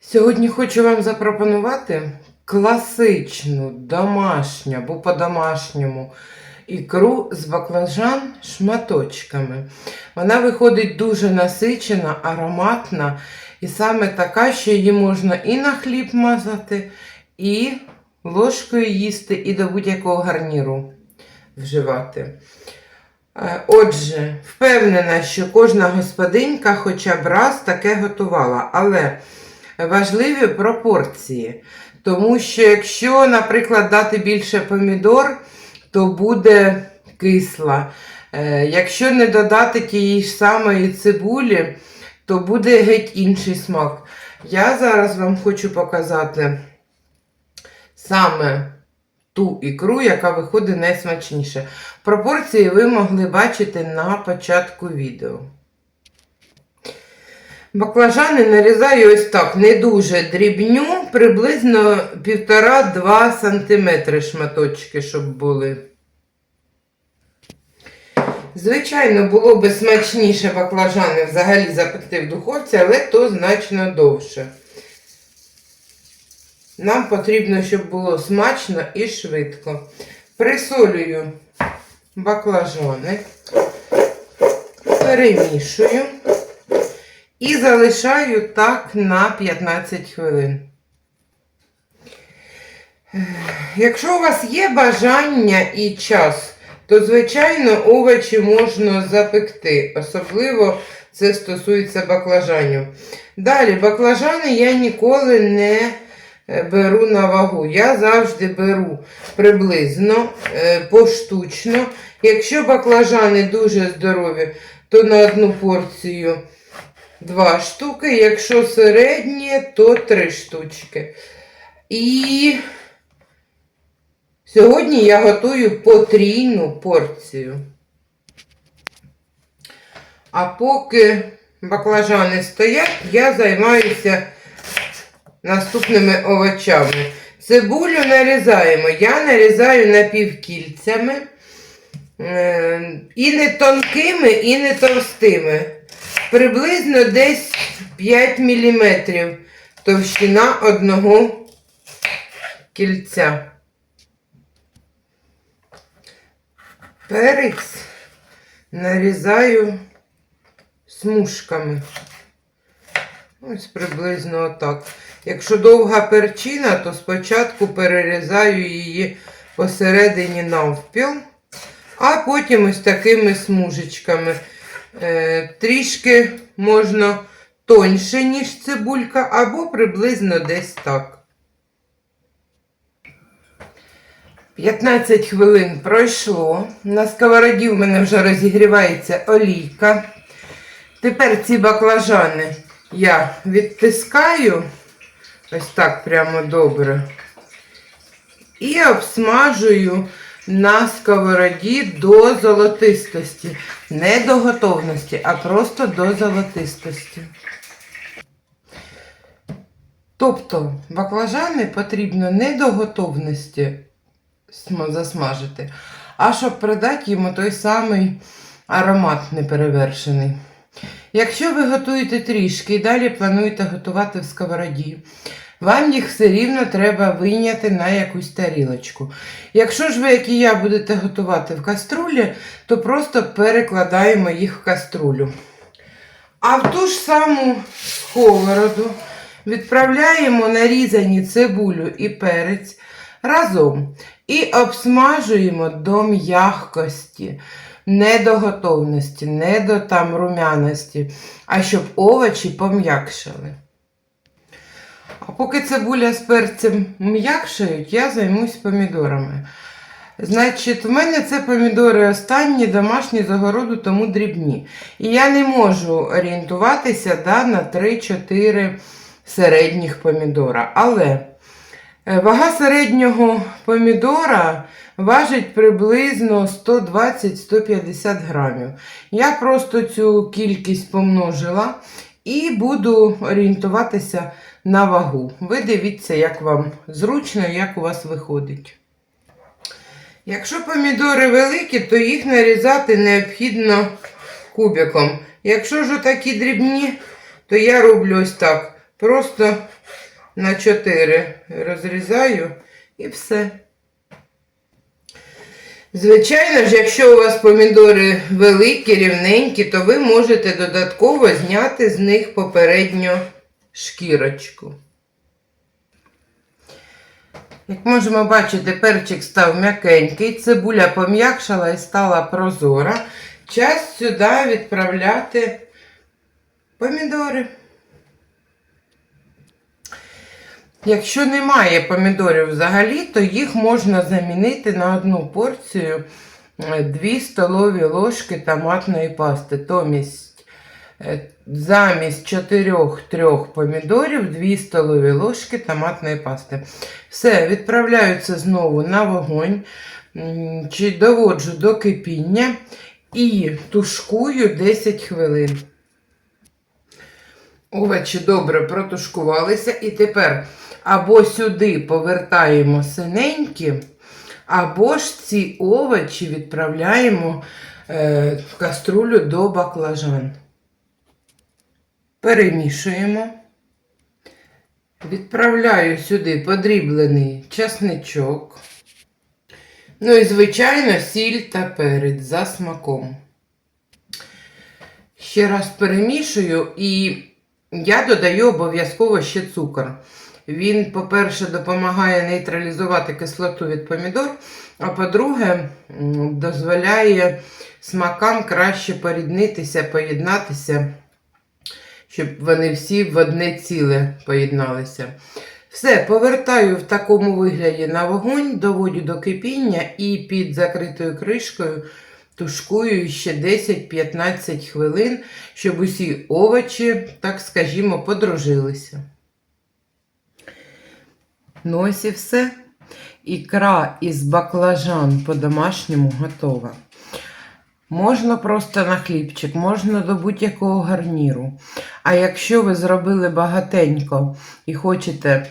Сьогодні хочу вам запропонувати класичну домашню або по-домашньому ікру з баклажан шматочками. Вона виходить дуже насичена, ароматна і саме така, що її можна і на хліб мазати, і ложкою їсти, і до будь-якого гарніру вживати. Е, Отже, впевнена, що кожна господинька хоча б раз таке готувала, але важливі пропорції. Тому що якщо, наприклад, дати більше помідор, то буде кисла. Е, Якщо не додати тієї ж самої цибулі, то буде геть інший смак. Я зараз вам хочу показати саме ту ікру, яка виходить найсмачніше. Пропорції ви могли бачити на початку відео. Баклажани нарізаю ось так, не дуже дрібню, приблизно 1,5-2 см шматочки, щоб були. Звичайно, було би смачніше баклажани взагалі запекти в духовці, але то значно довше. Нам потрібно, щоб було смачно і швидко. Присолюю баклажани, перемішую і залишаю так на 15 хвилин. Якщо у вас є бажання і час, то, звичайно, овочі можна запекти. Особливо це стосується баклажанів. Далі, баклажани я ніколи не е, беру на вагу. Я завжди беру приблизно е, поштучно. Якщо баклажани дуже здорові, то на одну порцію два штуки. Якщо середні, то три штучки. І сьогодні я готую потрійну порцію. А поки баклажани стоять, я займаюся наступними овочами. Цибулю нарізаємо. Я нарізаю напівкільцями. Е, І не тонкими, і не товстими. Приблизно десь 5 мм товщина одного кільця. Перець нарізаю смужками. Ось приблизно отак. Якщо довга перчина, то спочатку перерізаю її посередині навпіл, а потім ось такими смужечками. Е, трішки можна тоньше, ніж цибулька, або приблизно десь так. 15 хвилин пройшло. На сковороді в мене вже розігрівається олійка. Тепер ці баклажани я відтискаю ось так прямо добре. І обсмажую на сковороді до золотистості. Не до готовності, а просто до золотистості. Тобто баклажани потрібно не до готовності засмажити, а щоб придати йому той самий аромат неперевершений. Якщо ви готуєте трішки і далі плануєте готувати в сковороді, вам їх все рівно треба вийняти на якусь тарілочку. Якщо ж ви, як і я, будете готувати в каструлі, то просто перекладаємо їх в каструлю. А в ту ж саму сковороду відправляємо нарізані цибулю і перець разом і обсмажуємо до м'якості, не до готовності, не до там румяності, а щоб овочі пом'якшали. А поки цибуля з перцем м'якшають, я займусь помідорами. Значить, в мене це помідори останні, домашні з огороду, тому дрібні. І я не можу орієнтуватися да, на 3-4 середніх помідора. Але е, вага середнього помідора важить приблизно 120-150 грамів. Я просто цю кількість помножила і буду орієнтуватися на вагу. Ви дивіться, як вам зручно, як у вас виходить. Якщо помідори великі, то їх нарізати необхідно кубиком. Якщо ж такі дрібні, то я роблю ось так. Просто на 4 розрізаю і все. Звичайно ж, якщо у вас помідори великі, рівненькі, то ви можете додатково зняти з них попередньо шкірочку. Як можемо бачити, перчик став м'якенький, цибуля пом'якшала і стала прозора. Час сюди відправляти помідори. Якщо немає помідорів взагалі, то їх можна замінити на одну порцію 2 столові ложки томатної пасти. Томість е, замість 4-3 помідорів 2 столові ложки томатної пасти. Все, відправляються знову на вогонь, чи доводжу до кипіння і тушкую 10 хвилин. Овочі добре протушкувалися, і тепер або сюди повертаємо синенькі, або ж ці овочі відправляємо е, в каструлю до баклажан. Перемішуємо. Відправляю сюди подріблений часничок. Ну і, звичайно, сіль та перець за смаком. Ще раз перемішую і я додаю обов'язково ще цукор. Він, по-перше, допомагає нейтралізувати кислоту від помідор, а по-друге, дозволяє смакам краще поріднитися, поєднатися, щоб вони всі в одне ціле поєдналися. Все, повертаю в такому вигляді на вогонь, доводю до кипіння і під закритою кришкою тушкую ще 10-15 хвилин, щоб усі овочі, так скажімо, подружилися. Ну ось і все. Ікра із баклажан по-домашньому готова. Можна просто на хлібчик, можна до будь-якого гарніру. А якщо ви зробили багатенько і хочете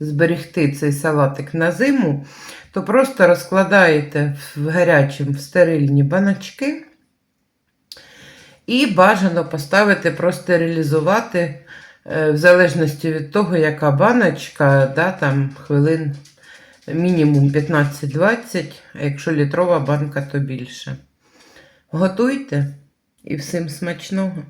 зберегти цей салатик на зиму, то просто розкладаєте в гарячим в стерильні баночки і бажано поставити, простерилізувати, е, в залежності від того, яка баночка, да, там хвилин мінімум 15-20, а якщо літрова банка, то більше. Готуйте і всім смачного!